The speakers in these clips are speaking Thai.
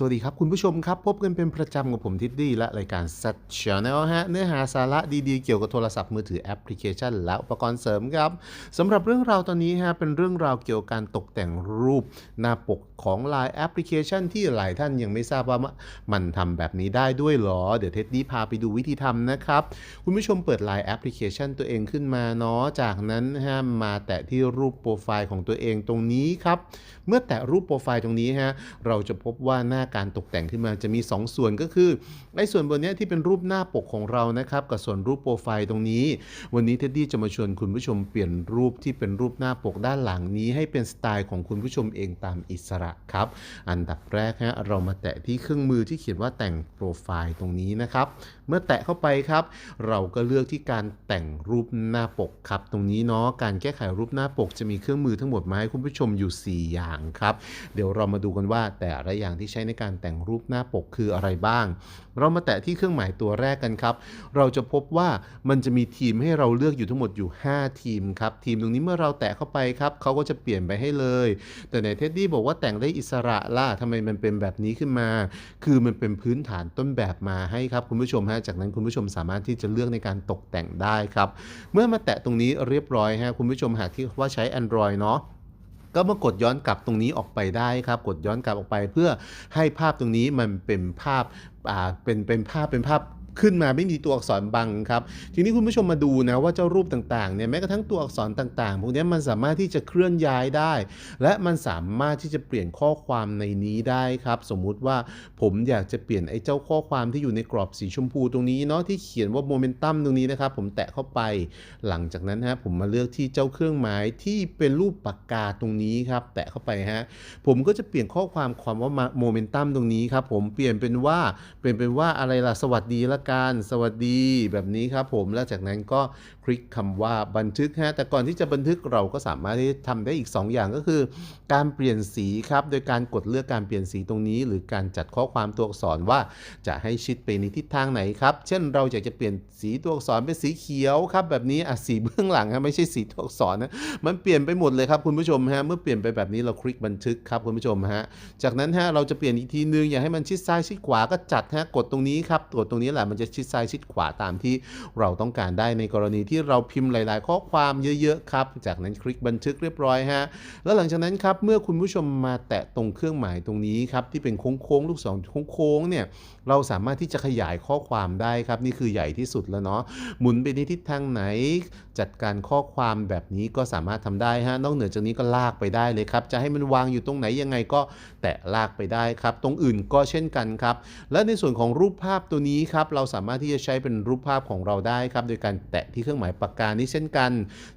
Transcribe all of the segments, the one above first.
สวัสดีครับ คุณผู้ชมครับ พบกันเป็นประจำกับผมทิดดี้และรายการ Set Channel ฮะ เนื้อหาสาระดีๆ เกี่ยวกับโทรศัพท์มือถือแอปพลิเคชัน และอุปกรณ์เสริมครับสำหรับเรื่องราวตอนนี้ฮะเป็นเรื่องราวเกี่ยวกับการตกแต่งรูปหน้าปกของ Line แอปพลิเคชันที่หลายท่านยังไม่ทราบว่ามันทำแบบนี้ได้ด้วยหรอ เดี๋ยวเท็ดดี้พาไปดูวิธีทำนะครับ คุณผู้ชมเปิด Line แอปพลิเคชันตัวเองขึ้นมาเนาะจากนั้นฮะมาแตะที่รูปโปรไฟล์ของตัวเองตรงนี้ครับเมื่อแตะรูปโปรไฟล์ตรงนี้ฮะเราจะพบว่าหน้าการตกแต่งขึ้นมาจะมี 2 ส่วนก็คือไอ้ส่วนบนนี้ที่เป็นรูปหน้าปกของเรานะครับกับส่วนรูปโปรไฟล์ตรงนี้ วันนี้เท็ดดี้จะมาชวนคุณผู้ชมเปลี่ยนรูปที่เป็นรูปหน้าปกด้านหลังนี้ให้เป็นสไตล์ของคุณผู้ชมเองตามอิสระครับ อันดับแรกฮะเรามาแตะที่เครื่องมือที่เขียนว่าแต่งโปรไฟล์ตรงนี้นะครับ เมื่อแตะเข้าไปครับ เราก็เลือกที่การแต่งรูปหน้าปกครับ ตรงนี้เนาะการแก้ไขรูปหน้าปกจะมีเครื่องมือทั้งหมดมาให้คุณผู้ชมอยู่ 4 อย่างครับ เดี๋ยวเรามาดูกันว่าแต่ละอย่างที่ใช้ในการแต่งรูปหน้าปกคืออะไรบ้าง เรามาแตะที่เครื่องหมายตัวแรกกันครับ เราจะพบว่ามันจะมีทีมให้เราเลือกอยู่ทั้งหมดอยู่ 5 ทีมครับ ทีมตรงนี้เมื่อเราแตะเข้าไปครับเขาก็จะเปลี่ยนไปให้เลย แต่ในเท็ดดี้บอกว่าแต่งได้อิสระล่ะทำไมมันเป็นแบบนี้ขึ้นมา คือมันเป็นพื้นฐานต้นแบบมาให้ครับคุณผู้ชมฮะจากนั้นคุณผู้ชมสามารถที่จะเลือกในการตกแต่งได้ครับ เมื่อมาแตะตรงนี้เรียบร้อยฮะคุณผู้ชมหากที่ว่าใช้ Android เนาะ ก็มากดย้อนกลับตรงนี้ออกไปได้ครับ กดย้อนกลับออกไปเพื่อให้ภาพตรงนี้มันเป็นภาพเป็นเป็นภาพเป็นภาพ ขึ้นมาไม่มีตัวอักษรบังครับ ทีนี้คุณผู้ชมมาดูนะว่าเจ้ารูปต่างๆเนี่ยแม้กระทั่งตัวอักษรต่างๆพวกนี้มันสามารถที่จะเคลื่อนย้ายได้ และมันสามารถที่จะเปลี่ยนข้อความในนี้ได้ครับ สมมุติว่าผมอยากจะเปลี่ยนไอ้เจ้าข้อความที่อยู่ในกรอบสีชมพูตรงนี้เนาะที่เขียนว่าโมเมนตัมตรงนี้นะครับ ผมแตะเข้าไป หลังจากนั้นฮะผมมาเลือกที่เจ้าเครื่องหมายที่เป็นรูปปากกาตรงนี้ครับ แตะเข้าไปฮะผมก็จะเปลี่ยนข้อความความว่าโมเมนตัมตรงนี้ครับผมเปลี่ยนเป็นว่าเปลี่ยนเป็นว่าอะไรล่ะสวัสดีละกันสวัสดีแบบนี้ครับผมแล้วจากนั้นก็คลิกคำว่าบันทึกฮะแต่ก่อนที่จะบันทึกเราก็สามารถที่ทำได้อีก 2 อย่างก็คือ การเปลี่ยนสีครับโดยการกดเลือกการเปลี่ยนสีตรงนี้ หรือการจัดข้อความตัวอักษรว่าจะให้ชิดไปในทิศทางไหนครับเช่นเราอยากจะเปลี่ยนสีตัวอักษรเป็นสีเขียวครับแบบนี้อะสีเบื้องหลังฮะไม่ใช่สีตัวอักษรนะมันเปลี่ยนไปหมดเลยครับคุณผู้ชมฮะเมื่อเปลี่ยนไปแบบนี้เราคลิกบันทึกครับคุณผู้ชมฮะจากนั้นฮะเราจะเปลี่ยนอีกทีนึงอยากให้มันชิดซ้ายชิดขวาก็จัดฮะกดตรงนี้ครับกดตรงนี้แหละมันจะชิดซ้ายชิดขวาตามที่เราต้องการได้ในกรณีที่เราพิมพ์หลาย ๆ ข้อความเยอะ ๆ ครับ จากนั้นคลิกบันทึกเรียบร้อยฮะ แล้วหลังจากนั้นครับ เมื่อคุณผู้ชมมาแตะตรงเครื่องหมายตรงนี้ครับ ที่เป็นโค้ง ๆ ลูกศรโค้ง ๆ เนี่ย เราสามารถที่จะขยายข้อความได้ครับ นี่คือใหญ่ที่สุดแล้วเนาะ หมุนไปในทิศทางไหน จัดการข้อความแบบนี้ก็สามารถทำได้ฮะ นอกเหนือจากนี้ก็ลากไปได้เลยครับ จะให้มันวางอยู่ตรงไหนยังไงก็แตะลากไปได้ครับ ตรงอื่นก็เช่นกันครับ และในส่วนของรูปภาพตัวนี้ครับเราสามารถที่จะใช้เป็นรูปภาพของเราได้ครับ โดยการแตะที่เครื่องหมายปากกานี้เช่นกัน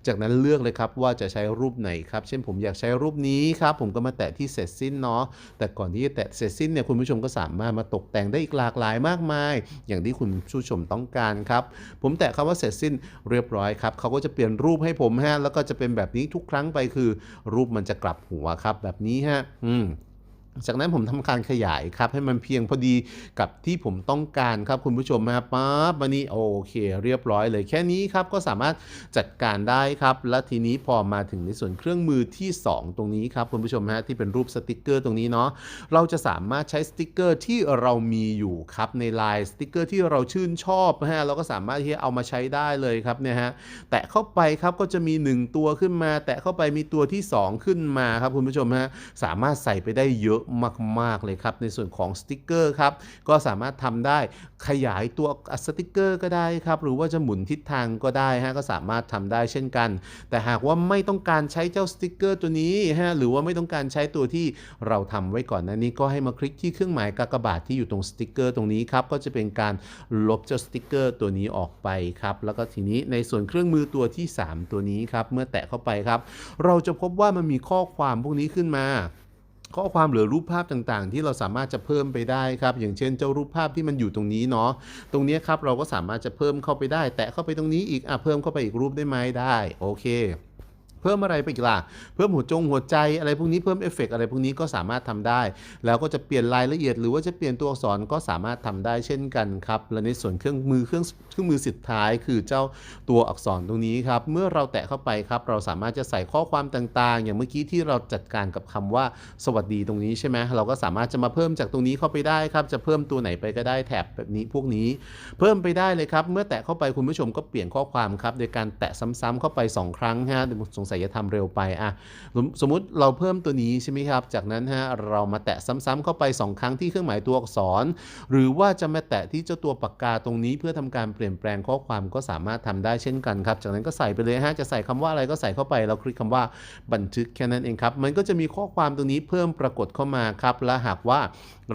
จากนั้นเลือกเลยครับว่าจะใช้รูปไหนครับ เช่นผมอยากใช้รูปนี้ครับ ผมก็มาแตะที่เสร็จสิ้นเนาะ แต่ก่อนที่จะแตะเสร็จสิ้นเนี่ยคุณผู้ชมก็สามารถมาตกแต่งได้อีกหลากหลายมากมาย อย่างที่คุณผู้ชมต้องการครับ ผมแตะคำว่าเสร็จสิ้นเรียบร้อยครับ เขาก็จะเปลี่ยนรูปให้ผมฮะ แล้วก็จะเป็นแบบนี้ทุกครั้งไปคือ รูปมันจะกลับหัวครับ แบบนี้ฮะ อืม จากนั้นผมทำการขยายครับ ให้มันเพียงพอดีกับที่ผมต้องการครับคุณผู้ชมมาปั๊บมานี่โอเค เรียบร้อยเลยแค่นี้ครับก็สามารถจัดการได้ครับ และทีนี้พอมาถึงในส่วนเครื่องมือที่ 2 ตรงนี้ครับคุณผู้ชมฮะที่เป็นรูปสติกเกอร์ตรงนี้เนาะเราจะสามารถใช้สติกเกอร์ที่เรามีอยู่ครับในไลน์สติกเกอร์ที่เราชื่นชอบฮะเราก็สามารถที่จะเอามาใช้ได้เลยครับเนี่ยฮะแตะเข้าไปครับก็จะมี 1 ตัวขึ้นมา แตะเข้าไปมีตัวที่ 2 ขึ้นมาครับคุณผู้ชมฮะสามารถใส่ไปได้เยอะมาก ๆ เลยครับ ในส่วนของสติกเกอร์ครับ ก็สามารถทำได้ขยายตัวสติกเกอร์ก็ได้ครับ หรือว่าจะหมุนทิศทางก็ได้ฮะก็สามารถทำได้เช่นกัน แต่หากว่าไม่ต้องการใช้เจ้าสติกเกอร์ตัวนี้ฮะหรือว่าไม่ต้องการใช้ตัวที่เราทำไว้ก่อนหน้านี้ก็ให้มาคลิกที่เครื่องหมายกากบาทที่อยู่ตรงสติกเกอร์ตรงนี้ครับก็จะเป็นการลบเจ้าสติกเกอร์ตัวนี้ออกไปครับแล้วก็ทีนี้ในส่วนเครื่องมือตัวที่ 3 ตัวนี้ครับเมื่อแตะเข้าไปครับ เราจะพบว่ามันมีข้อความพวกนี้ขึ้นมา ข้อความหรือรูปภาพต่างๆ ที่เราสามารถจะเพิ่มไปได้ครับ อย่างเช่นเจ้ารูปภาพที่มันอยู่ตรงนี้เนาะตรงนี้ครับเราก็สามารถจะเพิ่มเข้าไปได้ แตะเข้าไปตรงนี้อีกอะเพิ่มเข้าไปอีกรูปได้ไหมได้โอเค เพิ่มอะไรไปอีกล่ะ เพิ่มหัวจงหัวใจอะไรพวกนี้เพิ่มเอฟเฟกต์อะไรพวกนี้ก็สามารถทำได้ แล้วก็จะเปลี่ยนรายละเอียด หรือว่าจะเปลี่ยนตัวอักษรก็สามารถทำได้เช่นกันครับ และในส่วนเครื่องมือเครื่องเครื่องมือสุดท้าย คือเจ้าตัวอักษรตรงนี้ครับ เมื่อเราแตะเข้าไปครับ เราสามารถจะใส่ข้อความต่างๆ อย่างเมื่อกี้ที่เราจัดการกับคำว่าสวัสดีตรงนี้ใช่ไหมเราก็สามารถจะมาเพิ่มจากตรงนี้เข้าไปได้ครับ จะเพิ่มตัวไหนไปก็ได้แถบแบบนี้พวกนี้ เพิ่มไปได้เลยครับ เมื่อแตะเข้าไปคุณผู้ชมก็เปลี่ยนข้อความครับโดยการแตะซ้ำๆเข้าไป 2 ครั้งฮะสงสัยจะทำเร็วไปอะสมมุติเราเพิ่มตัวนี้ใช่ไหมครับ จากนั้นฮะเรามาแตะซ้ำๆเข้าไป 2 ครั้งที่เครื่องหมายตัวอักษร หรือว่าจะมาแตะที่เจ้าตัวปากกาตรงนี้ เพื่อทำการเปลี่ยนแปลงข้อความก็สามารถทำได้เช่นกันครับ จากนั้นก็ใส่ไปเลยฮะจะใส่คำว่าอะไรก็ใส่เข้าไปเราคลิกคำว่าบันทึกแค่นั้นเองครับ มันก็จะมีข้อความตรงนี้เพิ่มปรากฏเข้ามาครับ และหากว่า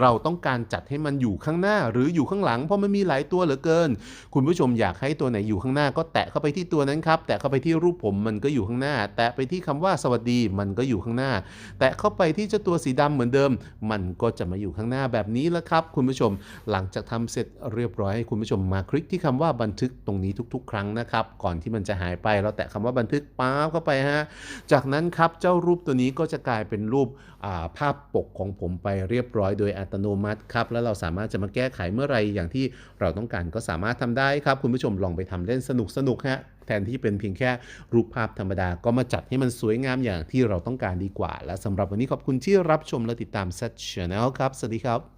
เราต้องการจัดให้มันอยู่ข้างหน้าหรืออยู่ข้างหลัง เพราะมันมีหลายตัวเหลือเกิน คุณผู้ชมอยากให้ตัวไหนอยู่ข้างหน้าก็แตะเข้าไปที่ตัวนั้นครับ แตะเข้าไปที่รูปผมมันก็อยู่ข้างหน้าแตะไปที่คำว่าสวัสดีมันก็อยู่ข้างหน้า แตะเข้าไปที่เจ้าตัวสีดำเหมือนเดิม มันก็จะมาอยู่ข้างหน้าแบบนี้แล้วครับ คุณผู้ชม หลังจากทำเสร็จเรียบร้อยให้คุณผู้ชมมาคลิกที่คำว่าบันทึกตรงนี้ทุก ๆ ครั้งนะครับ ก่อนที่มันจะหายไปเราแตะคำว่าบันทึกป๊าบเข้าไปฮะจากนั้นครับเจ้ารูปตัวนี้ก็จะกลายเป็นรูปาภาพปกของผมไปเรียบร้อยโดยอัตโนมัติครับแล้วเราสามารถจะมาแก้ไขเมื่อไรอย่างที่เราต้องการก็สามารถทำได้ครับ คุณผู้ชมลองไปทำเล่นสนุกสนุกๆฮะ แทนที่เป็นเพียงแค่รูปภาพธรรมดาก็มาจัดให้มันสวยงามอย่างที่เราต้องการดีกว่า และสำหรับวันนี้ขอบคุณที่รับชมและติดตาม Set Channel ครับ สวัสดีครับ